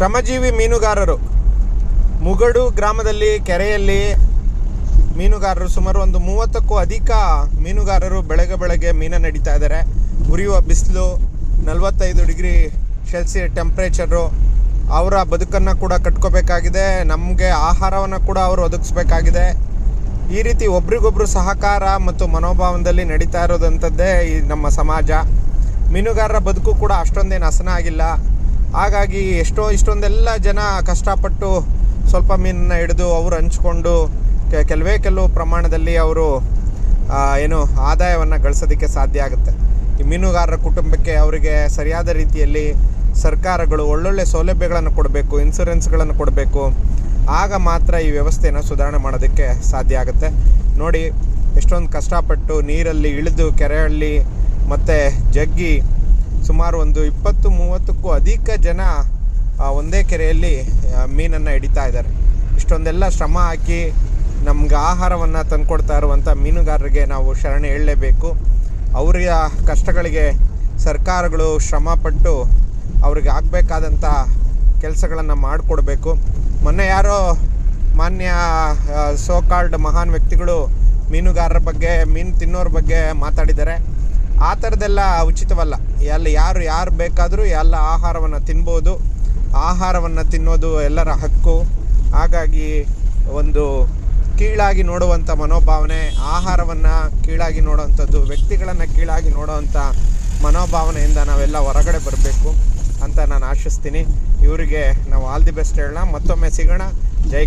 ಶ್ರಮಜೀವಿ ಮೀನುಗಾರರು. ಮುಗಡು ಗ್ರಾಮದಲ್ಲಿ, ಕೆರೆಯಲ್ಲಿ ಮೀನುಗಾರರು ಸುಮಾರು ಒಂದು ಮೂವತ್ತಕ್ಕೂ ಅಧಿಕ ಮೀನುಗಾರರು ಬೆಳಗ್ಗೆ ಬೆಳಗ್ಗೆ ಮೀನನ್ನು ನಡೀತಾ ಇದ್ದಾರೆ. ಉರಿಯುವ ಬಿಸಿಲು ನಲವತ್ತೈದು ಡಿಗ್ರಿ ಸೆಲ್ಸಿಯ ಟೆಂಪ್ರೇಚರು. ಅವರ ಬದುಕನ್ನು ಕೂಡ ಕಟ್ಕೋಬೇಕಾಗಿದೆ. ನಮಗೆ ಆಹಾರವನ್ನು ಕೂಡ ಅವರು ಒದಗಿಸ್ಬೇಕಾಗಿದೆ. ಈ ರೀತಿ ಒಬ್ರಿಗೊಬ್ರು ಸಹಕಾರ ಮತ್ತು ಮನೋಭಾವದಲ್ಲಿ ನಡೀತಾ ಇರೋದಂಥದ್ದೇ ಈ ನಮ್ಮ ಸಮಾಜ. ಮೀನುಗಾರರ ಬದುಕು ಕೂಡ ಅಷ್ಟೊಂದೇನು ಹಸನ ಆಗಿಲ್ಲ ಹಾಗಾಗಿ ಎಷ್ಟೋ ಇಷ್ಟೊಂದೆಲ್ಲ ಜನ ಕಷ್ಟಪಟ್ಟು ಸ್ವಲ್ಪ ಮೀನನ್ನು ಹಿಡಿದು ಅವರು ಹಂಚ್ಕೊಂಡು ಕೆಲವೇ ಕೆಲವು ಪ್ರಮಾಣದಲ್ಲಿ ಅವರು ಏನು ಆದಾಯವನ್ನು ಗಳಿಸೋದಕ್ಕೆ ಸಾಧ್ಯ ಆಗುತ್ತೆ. ಈ ಮೀನುಗಾರರ ಕುಟುಂಬಕ್ಕೆ ಅವರಿಗೆ ಸರಿಯಾದ ರೀತಿಯಲ್ಲಿ ಸರ್ಕಾರಗಳು ಒಳ್ಳೊಳ್ಳೆ ಸೌಲಭ್ಯಗಳನ್ನು ಕೊಡಬೇಕು ಇನ್ಸೂರೆನ್ಸ್ಗಳನ್ನು ಕೊಡಬೇಕು. ಆಗ ಮಾತ್ರ ಈ ವ್ಯವಸ್ಥೆನ ಸುಧಾರಣೆ ಮಾಡೋದಕ್ಕೆ ಸಾಧ್ಯ ಆಗುತ್ತೆ. ನೋಡಿ, ಎಷ್ಟೊಂದು ಕಷ್ಟಪಟ್ಟು ನೀರಲ್ಲಿ ಇಳಿದು ಕೆರೆಯಲ್ಲಿ ಮತ್ತು ಜಗ್ಗಿ ಸುಮಾರು ಒಂದು ಇಪ್ಪತ್ತು ಮೂವತ್ತಕ್ಕೂ ಅಧಿಕ ಜನ ಒಂದೇ ಕೆರೆಯಲ್ಲಿ ಮೀನನ್ನು ಹಿಡಿತಾ ಇದ್ದಾರೆ. ಇಷ್ಟೊಂದೆಲ್ಲ ಶ್ರಮ ಹಾಕಿ ನಮ್ಗೆ ಆಹಾರವನ್ನು ತಂದುಕೊಡ್ತಾ ಇರುವಂಥ ಮೀನುಗಾರರಿಗೆ ನಾವು ಶರಣೆ ಹೇಳಲೇಬೇಕು. ಅವರ ಕಷ್ಟಗಳಿಗೆ ಸರ್ಕಾರಗಳು ಶ್ರಮಪಟ್ಟು ಅವ್ರಿಗೆ ಆಗಬೇಕಾದಂಥ ಕೆಲಸಗಳನ್ನು ಮಾಡಿಕೊಡ್ಬೇಕು. ಮೊನ್ನೆ ಯಾರೋ ಮಾನ್ಯ ಸೋಕಾಲ್ಡ್ ಮಹಾನ್ ವ್ಯಕ್ತಿಗಳು ಮೀನುಗಾರರ ಬಗ್ಗೆ, ಮೀನು ತಿನ್ನೋರ ಬಗ್ಗೆ ಮಾತಾಡಿದ್ದಾರೆ. ಆ ಥರದ್ದೆಲ್ಲ ಉಚಿತವಲ್ಲ. ಎಲ್ಲಿ ಯಾರು ಯಾರು ಬೇಕಾದರೂ ಎಲ್ಲ ಆಹಾರವನ್ನು ತಿನ್ಬೋದು. ಆಹಾರವನ್ನು ತಿನ್ನೋದು ಎಲ್ಲರ ಹಕ್ಕು. ಹಾಗಾಗಿ ಒಂದು ಕೀಳಾಗಿ ನೋಡುವಂಥ ಮನೋಭಾವನೆ, ಆಹಾರವನ್ನು ಕೀಳಾಗಿ ನೋಡೋವಂಥದ್ದು, ವ್ಯಕ್ತಿಗಳನ್ನು ಕೀಳಾಗಿ ನೋಡೋವಂಥ ಮನೋಭಾವನೆಯಿಂದ ನಾವೆಲ್ಲ ಹೊರಗಡೆ ಬರಬೇಕು ಅಂತ ನಾನು ಆಶಿಸ್ತೀನಿ. ಇವರಿಗೆ ನಾವು ಆಲ್ ದಿ ಬೆಸ್ಟ್ ಹೇಳೋಣ. ಮತ್ತೊಮ್ಮೆ ಸಿಗೋಣ. ಜೈ